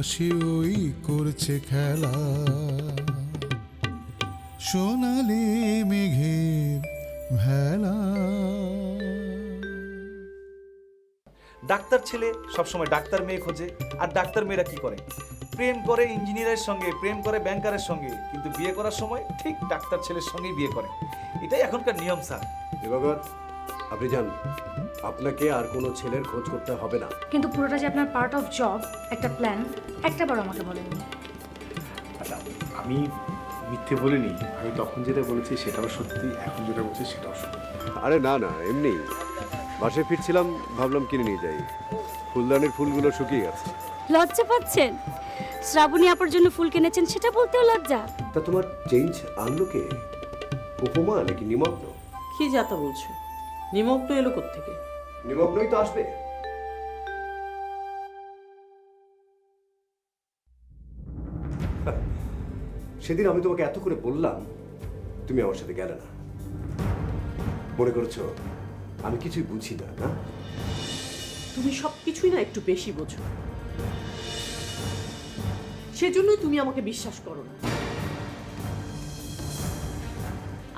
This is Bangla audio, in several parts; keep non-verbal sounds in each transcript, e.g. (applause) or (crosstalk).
আকাশে ওই করছে খেলা। সোনালি মেঘের ভেলা। ডাক্তার ছেলে সবসময় ডাক্তার মেয়ে খোঁজে আর ডাক্তার মেয়েরা কি করে? প্রেম করে ইঞ্জিনিয়ারের সঙ্গে প্রেম করে ব্যাংকারের সঙ্গে কিন্তু বিয়ে করার সময় ঠিক ডাক্তার ছেলের সঙ্গেই বিয়ে করে। এটাই এখনকার নিয়ম স্যার। দিবাকর আপনি যান। আপনাকে আর কোনো ছেলের খোঁজ করতে হবে না। কিন্তু পুরোটা যে আপনার পার্ট অফ জব একটা প্ল্যান একটা বার আমাকে বলেননি আচ্ছা আমি মিথ্যে বলিনি। আমি তখন যেটা বলেছি সেটাও সত্যি এখন যেটা বলছি সেটাও সত্যি। আরে না না এমনি। বাসায় ফিরছিলাম ভাবলাম কিনে নিয়ে যাই। ফুলদানির ফুলগুলো শুকিয়ে গেছে। লজ্জা পাচ্ছেন? শ্রাবণী আপার জন্য ফুল কিনেছেন সেটা বলতেও লজ্জা। তা তোমার চেঞ্জ আনলো কে? উপমা নাকি নিমগ্ন? কি যাতা বলছো? নিমগ্ন এলো থেকে নিমগ্নই তো আসবে। সেদিন আমি তোমাকে এত করে বললাম, তুমি আমার সাথে গেলে না। মনে করছ, আমি কিছুই বুঝি না না? তুমি সব কিছুই না একটু বেশি বোঝো। সেজন্যই তুমি আমাকে বিশ্বাস করো না।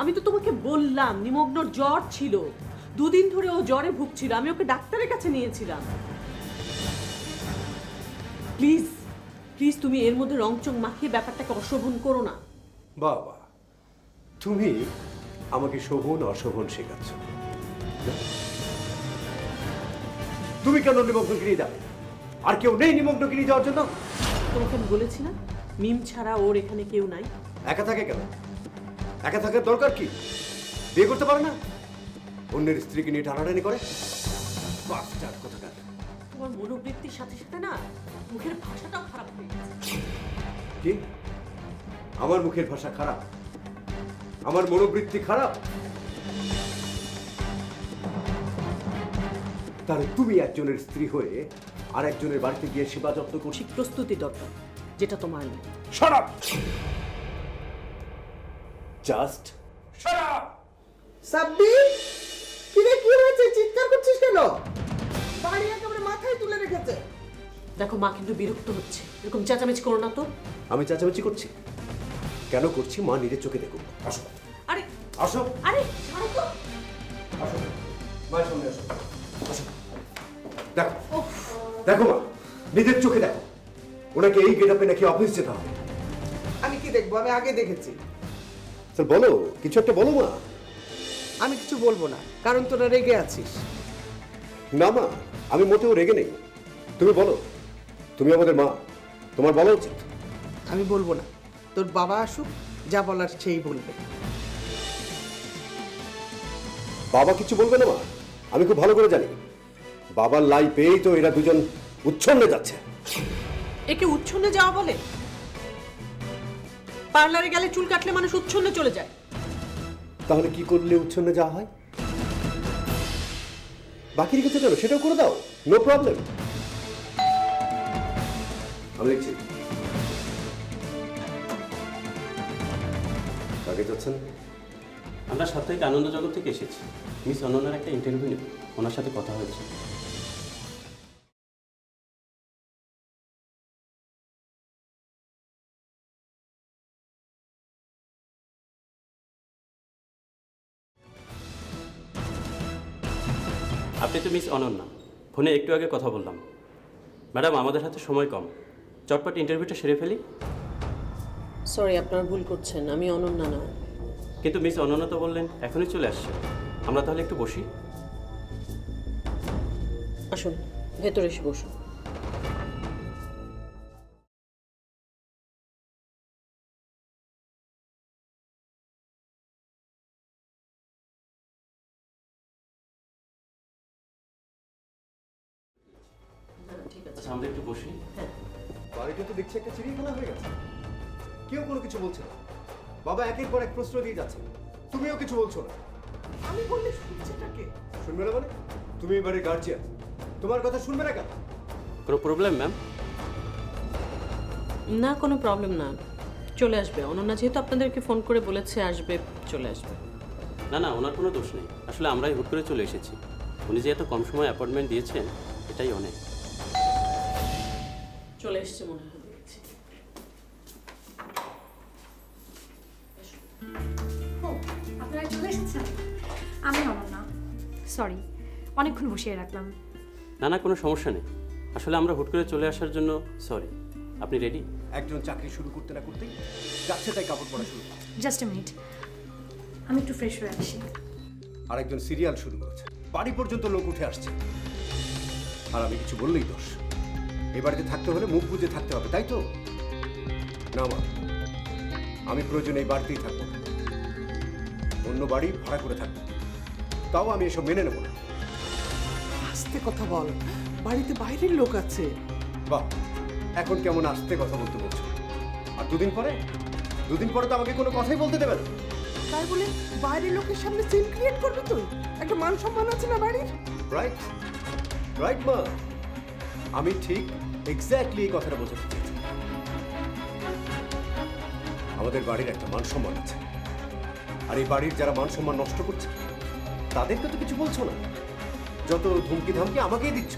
আমি তো তোমাকে বললাম, নিমগ্নর জ্বর ছিল। দুদিন ধরে ও জ্বরে ভুগছিল, আমি ওকে ডাক্তারের কাছে নিয়েছিলাম। প্লিজ প্লিজ তুমি এর মধ্যে রংচং মাখিয়ে ব্যাপারটাকে অশোভন করো না। বাবা তুমি আমাকে শোভন অশোভন শেখাচ্ছ। তুমি কেন নিমগ্নকে নিয়ে যাবে আর কেউ নেই নিমগ্নকে নিয়ে যাওয়ার জন্য? তোমাকে আমি বলেছি না মিম ছাড়া ওর এখানে কেউ নাই। একা থাকে কেন? একা থাকার দরকার কি? বিয়ে করতে পারে না? অন্যের স্ত্রীকে নিয়ে টানাটানি করে? বাস্টার কোথাকার তোমার মনোবৃত্তির সাথে সাথে না মুখের ভাষাটাও খারাপ হয়ে গেছে। কি? আমার মুখের ভাষা খারাপ? আমার মনোবৃত্তি খারাপ? তাহলে তুমি একজনের স্ত্রী হয়ে আর একজনের বাড়িতে গিয়ে সেবা যত্ন করছি ঠিক প্রস্তুতি দরকার যেটা তোমার নেই। শরাব জাস্ট সাব্বির কিরে কি হয়েছে? চিৎকার করছিস কেন? বাড়ি একেবারে মাথায় তুলে রেখেছে। দেখো মা কিন্তু বিরক্ত হচ্ছে। এরকম চেঁচামেচি করো না তো। আমি চেঁচামেচি করছি। কেন করছি মা নিজের চোখে দেখুন। আসো। আরে আসো। আরে ছাড়ো তো। আসো। মায়ের সামনে আসো আসো। দেখো। দেখো মা নিজের চোখে দেখো। ওনাকে এই গেটাপে নাকি অফিস যেতে হবে। আমি কি দেখব? আমি আগে দেখেছি। স্যার বলো। কিছু একটা বলো মা। আমি কিছু বলব না কারণ তোরা রেগে আছিস। না মা। আমি মোটেও রেগে নেই। তুমি বলো তুমি আমাদের মা তোমার বলা উচিত। আমি বলব না। তোর বাবা আসুক যা বলার সেই বলবে। বাবা কিছু বলবে না মা? আমি খুব ভালো করে জানি। বাবার লাই পেয়েই তো এরা দুজন উচ্ছন্নে যাচ্ছে। একে উচ্ছন্নে যাওয়া বলে? পার্লারে গেলে চুল কাটলে মানুষ উচ্ছন্নে চলে যায়। তাহলে কি করলে উচ্ছন্নে যাওয়া হয়? বাকি রেখেছে কেন সেটাও করে দাও নো প্রবলেম আমি লিখছি। আগে যাচ্ছেন? আমরা সাপ্তাহিক আনন্দ জগৎ থেকে এসেছি। মিস অনন্যার একটা ইন্টারভিউ নেব, ওনার সাথে কথা হয়েছে। আপনি তো মিস অনন্যা। ফোনে একটু আগে কথা বললাম। ম্যাডাম আমাদের হাতে সময় কম। চটপট ইন্টারভিউটা সেরে ফেলি। সরি আপনার ভুল করছেন। আমি অনন্যা না। কিন্তু মিস অনন্যা তো বললেন এখনই চলে আসছে। আমরা তাহলে একটু বসি। আসুন ভেতরে এসে বসুন। বাড়িটা তো দেখছি একটা চিড়িয়াখানা হয়ে গেছে। কেউ কোনো কিছু বলছে না। বাবা একের পর এক প্রশ্ন দিয়ে যাচ্ছে। তুমিও কিছু বলছো না। আমি বললে শুনছেটাকে শুনবে না মানে? তুমি এবারে গার্জিয়ান তোমার কথা শুনবে না কেন? কোনো প্রবলেম ম্যাম না কোনো প্রবলেম না। চলে আসবে। অনন্যা যেহেতু আপনাদেরকে ফোন করে বলেছে আসবে চলে আসবে। না না ওনার কোনো দোষ নেই। আসলে আমরাই হুট করে চলে এসেছি। উনি যে এত কম সময় অ্যাপয়েন্টমেন্ট দিয়েছেন এটাই অনেক। চলে এসছে মনে হয় দেখছি। ও আপনারা চলে এসেছেন? আমি সরি অনেকক্ষণ বসিয়ে রাখলাম। না না কোনো সমস্যা নেই। আসলে আমরা হুট করে চলে আসার জন্য সরি আপনি রেডি একজন চাকরি শুরু করতে না করতেই যাচ্ছে তাই কাপড় পরা শুরু। জাস্ট এ মিনিট আমি একটু ফ্রেশ হয়ে আসি। আর একজন সিরিয়াল শুরু করেছে। বাড়ি পর্যন্ত লোক উঠে আসছে। আর আমি কিছু বললেই দোষ। এই বাড়িতে থাকতে হলে মুখ বুঝে থাকতে হবে তাই তো? না মা আমি প্রয়োজন এই বাড়িতেই থাকব। অন্য বাড়ি ভাড়া করে থাকব। তাও আমি এসব মেনে নেব না। আস্তে কথা বল বাড়িতে বাইরের লোক আছে। বাহ এখন কেমন আসতে কথা বলতে বলছো। আর দুদিন পরে? দুদিন পরে তো আমাকে কোনো কথাই বলতে দেবে না। তাই বলে বাইরের লোকের সামনে সিন ক্রিয়েট করবি তুই? একটা মান সম্মান আছে না বাড়ির? রাইট রাইট মা। আমি ঠিক এক্স্যাক্টলি এই কথাটা বোঝাতে চেয়েছি আমাদের বাড়ির একটা মান সম্মান আছে। আর এই বাড়ির যারা মান সম্মান নষ্ট করছে, তাদেরকে তো কিছু বলছো না। যত ধমকি ধামকি আমাকেই দিচ্ছ।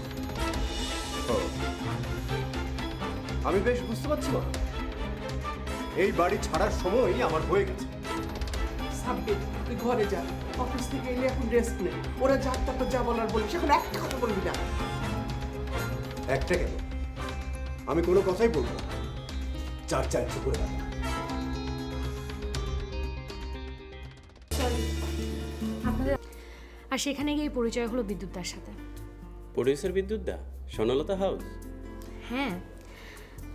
আমি বেশ বুঝতে পারছি মা এই বাড়ি ছাড়ার সময়ই আমার হয়ে গেছে। তুই ঘরে যা। অফিস থেকে এলে এখন রেস্ট নে। ওরা যা তারপর যা বলার বলিস। এখন একটা কথা বলবি না। একটা কেন? আমি কোনো কথাই বলব না। চার চার ইচ্ছে করে রাখব আপনাদের আর সেখানে গিয়ে পরিচয় হলো বিদ্যুৎদার সাথে। প্রডিউসার বিদ্যুৎ দা স্বর্ণলতা হাউস? হ্যাঁ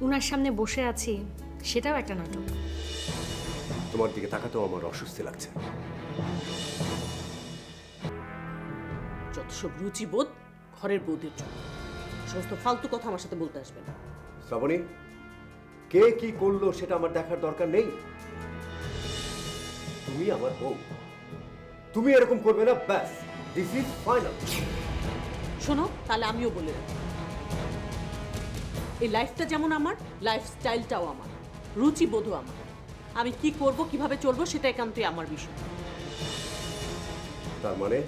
উনার সামনে বসে আছি সেটাও একটা নাটক। তোমার দিকে তাকাতেও আমার অস্বস্তি লাগছে। যত সব রুচিবোধ ঘরের বৌদের জন্য। সমস্ত ফালতু কথা আমার সাথে বলতে আসবে না। শ্রাবণী কে কি করল সেটা আমার দেখার দরকার নেই। তুমি আমার বউ। তুমি এরকম করবে না ব্যাস দিস ইজ ফাইনাল শোনো তাহলে আমিও বলে রাখি। এই লাইফটা যেমন আমার লাইফস্টাইলটাও আমার। রুচিবোধও আমার। আমি কি করব কীভাবে চলবো সেটা একান্তই আমার বিষয়। তার মানে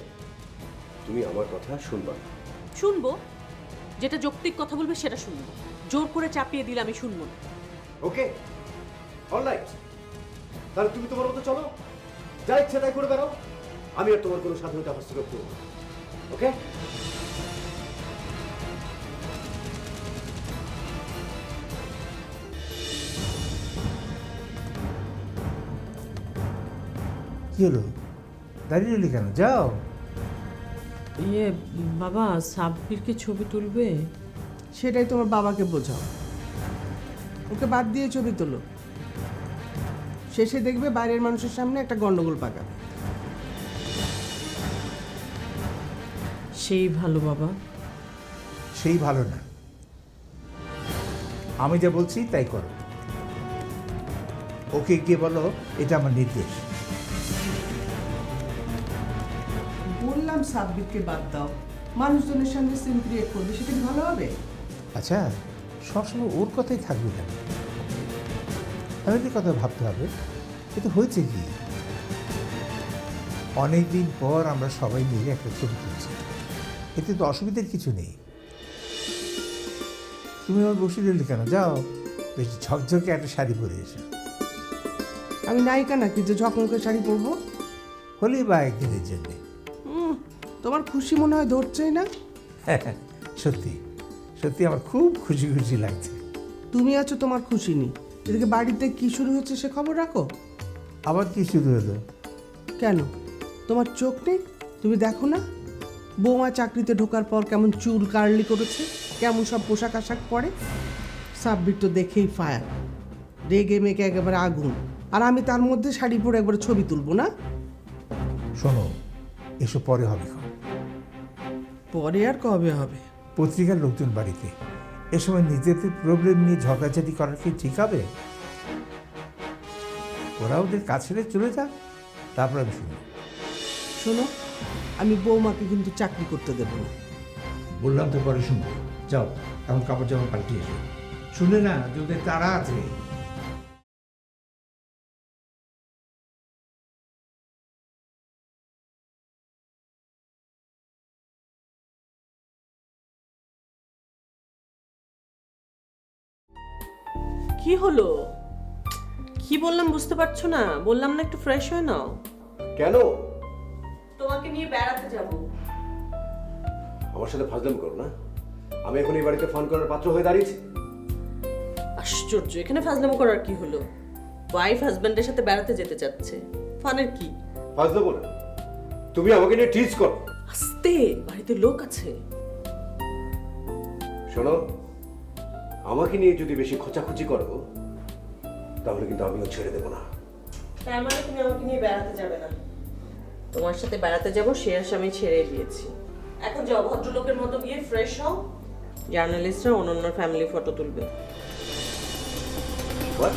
তুমি আমার কথা শুনবা শুনব যেটা যৌক্তিক কথা বলবে সেটা শুনব। জোর করে চাপিয়ে দিলে আমি শুনব না। ওকে। অলরাইট তাহলে তুমি তোমার মতো চলো। যা ইচ্ছা তাই করে বেড়াও। আমি আর তোমার কোনো স্বাধীনতা হস্তক্ষেপ করব ওকে? কি হলো? দাঁড়িয়ে কেন? যাও। ইয়ে বাবা সাব্বিরকে ছবি তুলবে? সেটাই তোমার বাবাকে বোঝাও। ওকে বাদ দিয়ে ছবি তোলো। শেষে দেখবে বাইরের মানুষের সামনে একটা গন্ডগোল পাকা সেই ভালো বাবা। সেই ভালো না। আমি যা বলছি তাই করো। ওকে গিয়ে বলো এটা আমার নির্দেশ। বললাম সাব্বিরকে বাদ দাও। মানুষজনের সামনে সিন ক্রিয়েট করবে সেটা কি ভালো হবে? আচ্ছা সবসময় ওর কথাই থাকবে কেন? ফ্যামিলির কথা ভাবতে হবে। কিন্তু হয়েছে কি? অনেকদিন পর আমরা সবাই মিলে একটা ছবি তুলছি। এতে তো অসুবিধার কিছু নেই। তুমি আমার বসে রইলে কেন? যাও বেশ ঝকঝকে একটা শাড়ি পরে এসো। আমি নায়িকা নাকি যে ঝকমকে শাড়ি পরবো? হলেই বা একদিনের জন্যে। তোমার খুশি মনে হয় ধরছেই না? (laughs) সত্যি সত্যি আমার খুব খুশি খুশি লাগছে। তুমি আছো তোমার খুশি নেই এদিকে বাড়িতে কি শুরু হচ্ছে সে খবর রাখো? আবার কি শুরু হলো? কেন? তোমার চোখ নেই? তুমি দেখো না? বৌমা চাকরিতে ঢোকার পর কেমন চুল কার্লি করেছে কেমন সব পোশাক আশাক পরে? সাব্বির তো দেখেই ফায়ার। রেগে মেগে একেবারে আগুন। আর আমি তার মধ্যে শাড়ি পরে একবার ছবি তুলবো না? শোনো এসব পরে হবে। পরে আর কবে হবে? পত্রিকার লোকজন বাড়িতে। এ সময় নিজেদের প্রবলেম নিয়ে ঝগড়াঝাটি করার কি ঠিক হবে? ওরা ওদের কাছে চলে যাক তারপর আমি শুনি শোনো আমি বৌমাকে কিন্তু চাকরি করতে দেবো না। বললাম তো পরে শুনব। যাও এখন কাপড় জামা পাল্টে এসো। শুনে না যদি তারা আছে। কি হলো? কি বললাম বুঝতে পারছ না? বললাম না একটু ফ্রেশ হয়ে নাও। কেন? তোমাকে নিয়ে বেড়াতে যাব। আমার সাথে ফাজলাম করো না। আমি এখন এই বাড়িতে ফোন করার পাত্র হয়ে দাঁড়িয়েছি। আশ্চর্য এখানে ফাজলামো করার কি হলো? ওয়াইফ হাজবেন্ডের সাথে বেড়াতে যেতে চাচ্ছে। ফানের কি? ফাজলাম না। তুমি আমাকে নিয়ে টিচ করো। আস্তে বাড়িতে লোক আছে। শোনো আমাকে নিয়ে যদি বেশি খোঁচাখুচি করো তাহলে কিন্তু আমিও ছেড়ে দেবো না। তার মানে তুমি আমাকে নিয়ে বেড়াতে যাবে না। তোমার সাথে বেড়াতে যাব সে আশা আমি ছেড়ে দিয়েছি। এখন যে অভদ্রলোকের মতো গিয়ে ফ্রেশ হও। জার্নালিস্টরা অন্য অন্য ফ্যামিলি ফটো তুলবে। What?